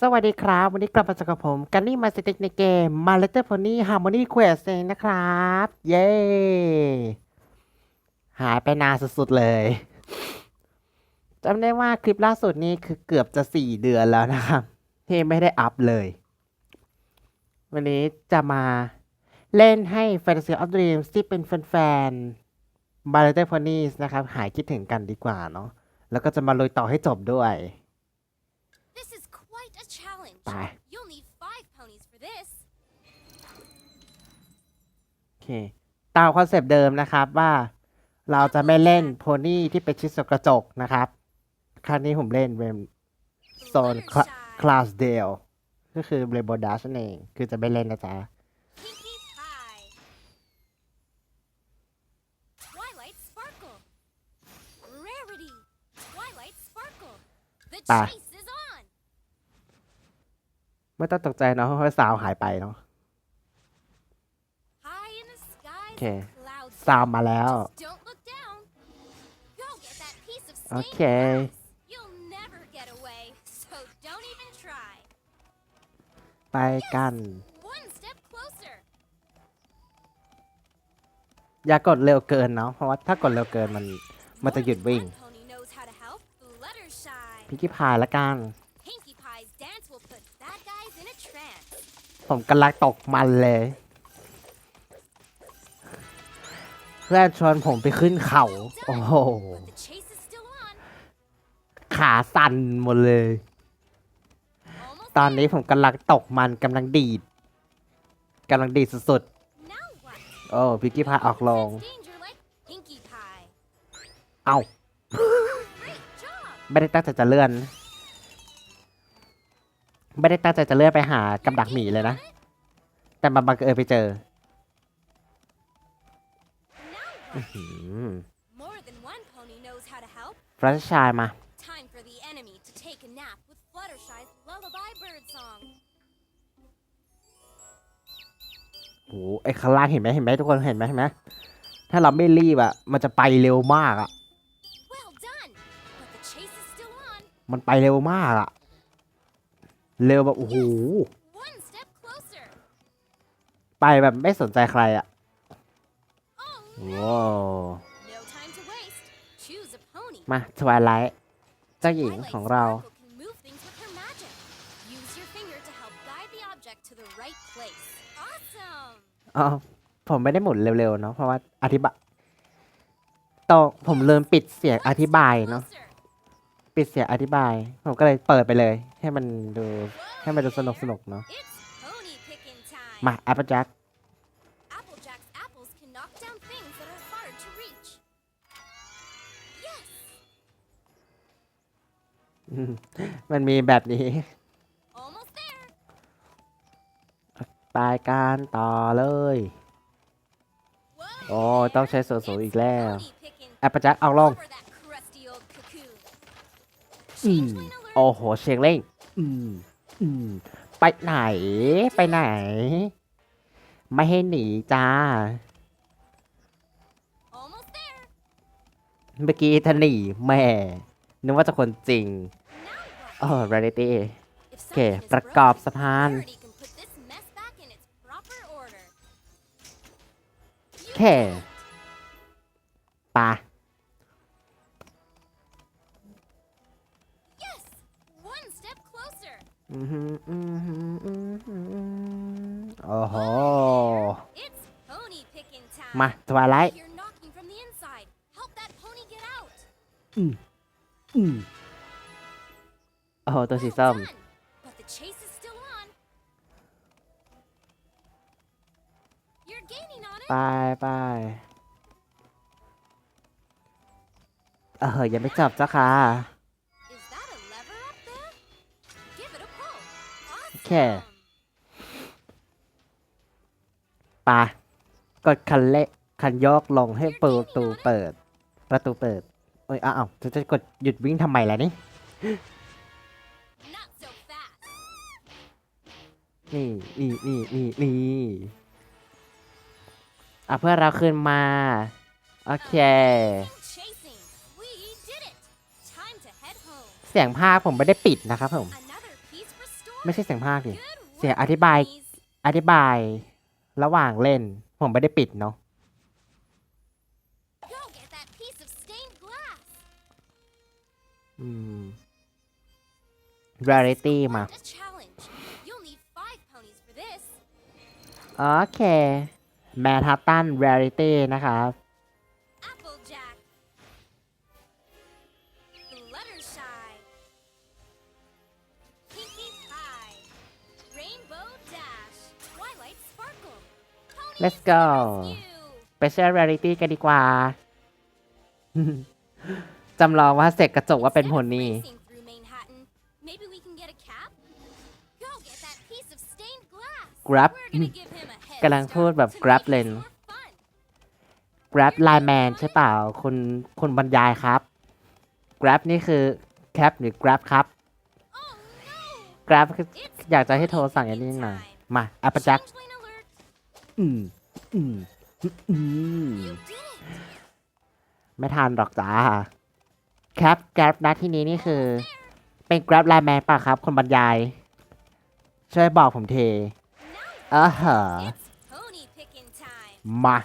สวัสดีครับ วันนี้กลับมาเจอกับผมกันนี่มาสเต็กในเกมมาเลเตอร์พอนี่ฮาร์โมนีเควสเองนะครับ เย้ หายไปนานสุดๆเลยจำได้ว่าคลิปล่าสุดนี้คือเกือบจะสี่เดือนแล้วนะครับ ที่ไม่ได้อัพเลย วันนี้จะมาเล่นให้ Fantasy of Dreams ที่เป็นแฟนๆ b a l l e t e r Ponies นะครับ หายคิดถึงกันดีกว่าเนาะแล้วก็จะมาลุยต่อให้จบด้วย This is quite a challenge. ไป You'll need five ponies for this. โอเคตามคอนเซปต์เดิมนะครับว่าเราจะไม่เล่นโพนี่ที่เป็นชิดสกระจกนะครับ ครั้งนี้ผมเล่นเป็นโซน Fluttershy, คลาสเดลก็คือเบรโบดัชนั่นเองคือจะไม่เล่นนะจ๊ะ Pinkie Pie, Twilight Sparkle, Rarity, Twilight Sparkle. The Ba. chase is on. ไม่ต้องตกใจเนาะเพราะว่าสาวหายไปเนาะ High in the skies, Okay. clouds ซาวมาแล้ว Just don't look down. Go get that piece of stained Okay. glass. You'll never get away, so don't even try. ไปกัน One step closer. อย่ากดเร็วเกินเนาะเพราะว่าถ้ากดเร็วเกินมันมันจะหยุดวิ่ง One pony knows how to help. Fluttershy. พิกกี้พายละกัน ผมกำลังตกมันเลย เพื่อนชวนผมไปขึ้นเขา โอ้โห ขาสั่นหมดเลย ตอนนี้ผมกำลังตกมันกำลังดีดกำลังดีดสุดๆ โอ้พิกกี้พาออกลง เอ้าไม่ได้ตั้งใจจะเลื่อน ไม่ได้ตั้งใจจะเลื่อนไปหากับดักหมีเลยนะ แต่มาบังเอิญไปเจอ Now what? หืม More than one pony knows how to help. ฟลัชชายมา Time for the enemy to take a nap with Fluttershy's lullaby bird song. โอ้ไอ้ข้างล่างเห็นไหมเห็นไหมทุกคนเห็นไหมเห็นไหมถ้าเราไม่รีบอะมันจะไปเร็วมากอะ Well done. But the chase is still on. มันไปเร็วมากอะ เร็วแบบโอ้โห One step closer. ไปแบบไม่สนใจใครอะ Oh ว้าว No time to waste. Choose a pony. มาทวายไลท์เจ้าหญิง Twilight ของเรา Sparkle can move things with her magic. Use your finger to help guide the object to the right place. Awesome. อ๋อ ผมไม่ได้หมุนเร็วๆเนาะเพราะว่าอธิบายต่อผมลืมปิดเสียง One อธิบาย step เนาะ closer. ปิดเสียงอธิบาย ผมก็เลยเปิดไปเลย ให้มันดู Whoa ให้มันดูสนุก there. สนุกๆเนาะ It's pony picking time. มาแอปเปิลแจ็ค Applejack's apples can knock down things that are hard to reach. Yes. มันมีแบบนี้ Almost there. ปลายการต่อเลย Whoa โอ้ ต้องใช้ส่วนสูงอีกแล้ว Pony picking แอปเปิลแจ็คเอาลง อืมโอ้โหเชียงเล้งอืมอืมไปไหน ไปไหน ไม่ให้หนีจ้า เมื่อกี้ทะหนีแม่ นึกว่าจะคนจริงโอ้เรดิตีโอเค ประกอบสะพานแค่ปะ โอ้โห It's pony picking time. มาทวายไลท์ You're knocking from the inside. Help that pony get out. อืมโอ้โห ตัวสีส้ม Well done. But the chase is still on. You're gaining on it. ไปไปเออยังไม่จับเจ้าค่ะ Okay. Awesome. ไปกดคันเละคันโยกลงให้ประตูเปิด ประตูเปิด โอ้ยอ้าวจะจะกดหยุดวิ่งทำไมล่ะนี่ นี่นี่นี่นี่นี่อะเพื่อเราขึ้นมา โอเค เสียงภาคผมไม่ได้ปิดนะครับผม ไม่ใช่เสียงภาคดิ Good เสียง work, อธิบาย Ponies. อธิบายระหว่างเล่น ผมไม่ได้ปิดเนาะ Go get that piece of stained glass. อืม rarity มา A challenge. You'll need five ponies for this. โอเค แมทฮัตตัน rarity นะครับ let's go special rarity กันดีกว่า จำลองว่าเสกกระจกว่าเป็นผลนี้ grab กำลังพูดแบบ grab เลน grab line man ใช่เปล่าคนคนบรรยายครับ grab นี่คือ cap หรือ grab ครับ grab อยากจะให้โทรสั่งอย่างนี้หน่อยมาอัปจัก มไม่ทันหรอกจ้าแกรับแกร็บนะที่นี้นี่คือ เป็นแกร็บไลแมนป่ะครับ คนบรรยาย ช่วยบอกผมทีเออเหรอมา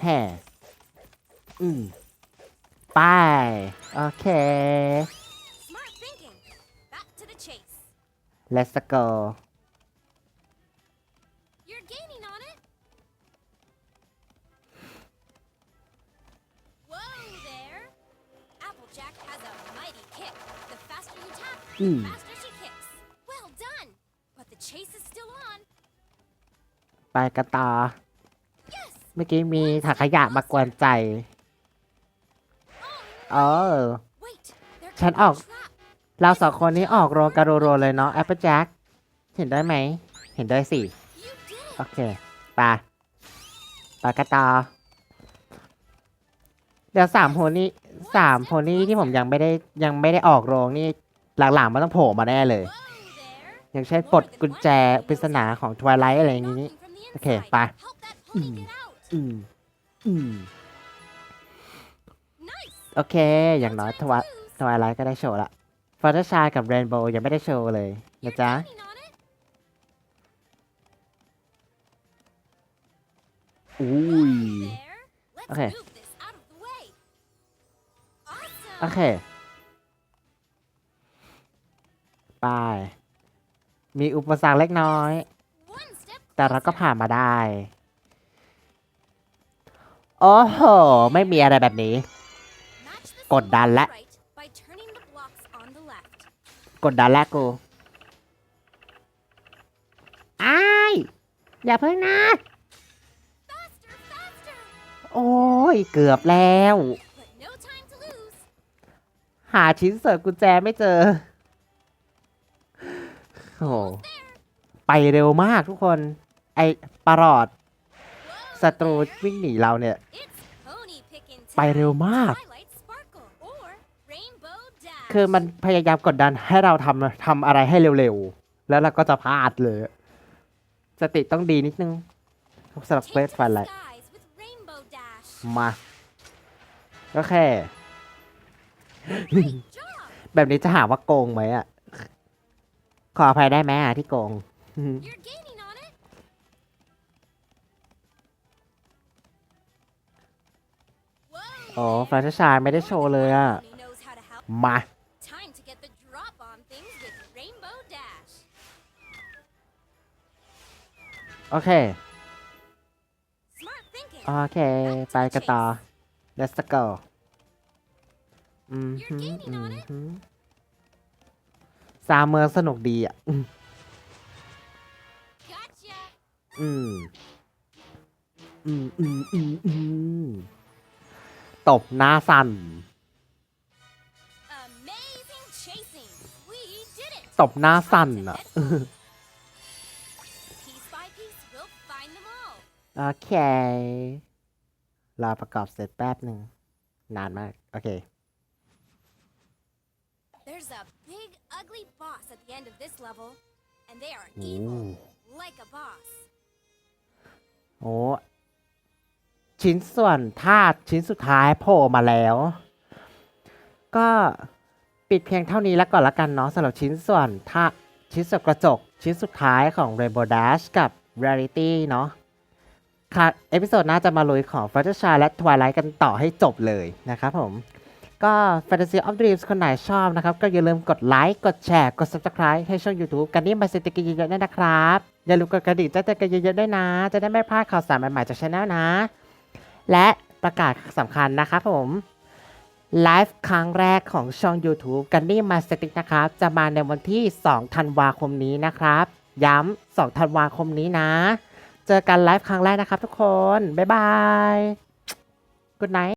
แฮ่อืมไป โอเค chase is still on. ไปกันต่อ Yes! เมื่อกี้มีถังขยะมากวนใจ เออ Wait! There Shut could be a up. trap. เราสองคนนี้ออกโรงกันรัวๆเลยเนาะ Applejack เห็นได้ไหม เห็นได้สิ โอเคไปไปกันต่อเดี๋ยวสามโพนี่สามโพนี่ที่ผมยังไม่ได้ยังไม่ได้ออกโรงนี่หลังๆมันต้องโผล่มาแน่เลย อย่างเช่นปลดกุญแจปริศนาของ Twilight อะไรอย่างนี้ Knocking from the Okay, inside. bye. Help that pony Hmm. get out. อืมอืมโอเค อย่างน้อยทว Lose. ทวายไลท์ก็ได้โชว์ละ ฟ u เ t อร์ชายกับเรนโบว์ยังไม่ได้โชว์เลย You're นะจ๊ะ gaining on it. อุ้ย There. Let's Okay. move this out of the way. Awesome. โอเค ไป มีอุปสรรคเล็กน้อย One step แต่เราก็ closer. ผ่านมาได้ โอ้โห ไม่มีอะไรแบบนี้ Match the กดดัน symbol และ on the left. กดดันแล้วกูอ้ายอย่าเพิ่งนะ Faster, faster. โอ้ย เกือบแล้ว But no time to lose. หาชิ้นเสริมกุญแจไม่เจอ โอ้โหไปเร็วมากทุกคน ไอปลอด Whoa ศัตรู there. วิ่งหนีเราเนี่ย It's pony picking ไปเร็ว time. มาก Twilight คือมันพยายามกดดันให้เราทำทำอะไรให้เร็วๆ แล้วเราก็จะพลาดเลย สติต้องดีนิดนึงสำหรับเคว Take ส to ฟัน the แหละ skies with rainbow dash. มา ก็แค่ Great job. แบบนี้จะหาว่าโกงไหมอะ ขออภัยได้ไหมอะที่โกง You're gaining on it. โอ้ Whoa ฟลัชชายไม่ได้โชว์เลยอะ Pony knows how to help. มา drop on things with Rainbow Dash. โอเค Smart thinking. โอเค ไปกันต่อ let's go อืมฮึ You're gaining อื on ม it. ฮึซาเมืองสนุกดีอะอืม Gotcha. อืม อืมอืมอืมอืมตบหน้าสั่น ตบหน้าสั่น Time to อะ head home. piece by piece, we'll find them all. โอเค รอประกอบเสร็จแป๊บหนึ่ง นานมาก โอเค There's a big, ugly boss at the end of this level, and they are โอ้ evil, like a boss. โอ้ชิ้นส่วนธาตุชิ้นสุดท้ายโผล่มาแล้ว ก็ ปิดเพียงเท่านี้แล้วก่อนละกันเนาะสำหรับชิ้นส่วนถ้าชิ้นส่วนกระจก ชิ้นสุดท้ายของ Rainbow Dash กับ Rarity เนาะค่ะเอพิโซดหน้าจะมาลุยของ f l u t t e r s h y และ Twilight กันต่อให้จบเลยนะครับผมก็ Fantasy of Dreams คนไหนชอบนะครับ ก็อย่าลืมกดไลค์ กดแชร์ กด Subscribe ให้ช่อง YouTube กันนี่มาเซตกินเยอะๆด้วยนะครับ อย่าลืมกดกระดิ่งแจ้งเตือนกันเยอะๆด้วยนะ จะได้ไม่พลาดข่าวสารใหม่ๆจากช anel นะ และประกาศสำคัญนะครับผม ไลฟ์ครั้งแรกของช่อง YouTube กันนี่มาสติกนะครับ จะมาในวันที่ 2 ธันวาคมนี้นะครับ ย้ำ 2 ธันวาคมนี้นะ เจอกันไลฟ์ครั้งแรกนะครับทุกคน บ๊ายบาย Good night